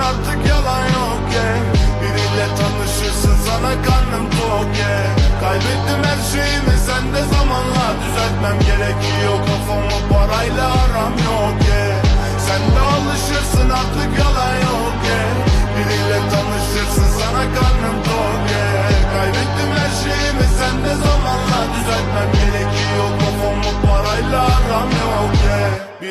artık yalan yok ye yeah. Biriyle tanışırsın sana karnım tok ye. Kaybettim her şeyimi sende zamanla düzeltmem gerekir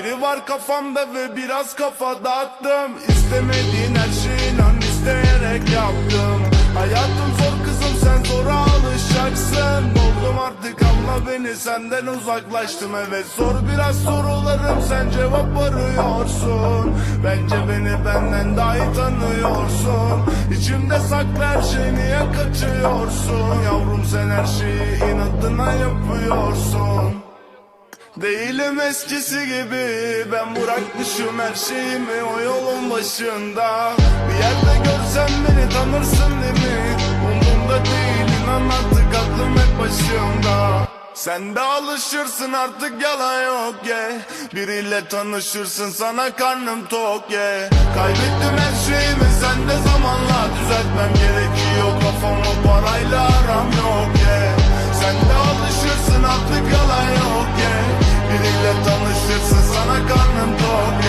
var kafamda ve biraz kafa dağıttım. İstemediğin her şeyi inan isteyerek yaptım. Hayatım zor kızım sen zora alışacaksın. Oldum artık anla beni senden uzaklaştım. Evet zor biraz sorularım sen cevap arıyorsun. Bence beni benden daha iyi tanıyorsun. İçimde saklı her şey niye kaçıyorsun? Yavrum sen her şeyi inadına yapıyorsun Değilim eskisi gibi. Ben bırakmışım her şeyimi o yolun başında. Bir yerde görsen beni tanırsın değil mi? Umurumda değil inan artık aklım hep başımda sen de alışırsın artık yalan yok ye Biriyle tanışırsın sana karnım tok ye Kaybettim her şeyimi sen de zamanla düzeltmem gerekiyor. Kafamı parayla aram yok ye Sen de alışırsın artık yalan yok tanışırsın sana karnım tok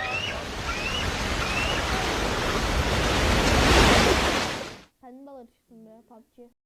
de alışırsın be PUBG.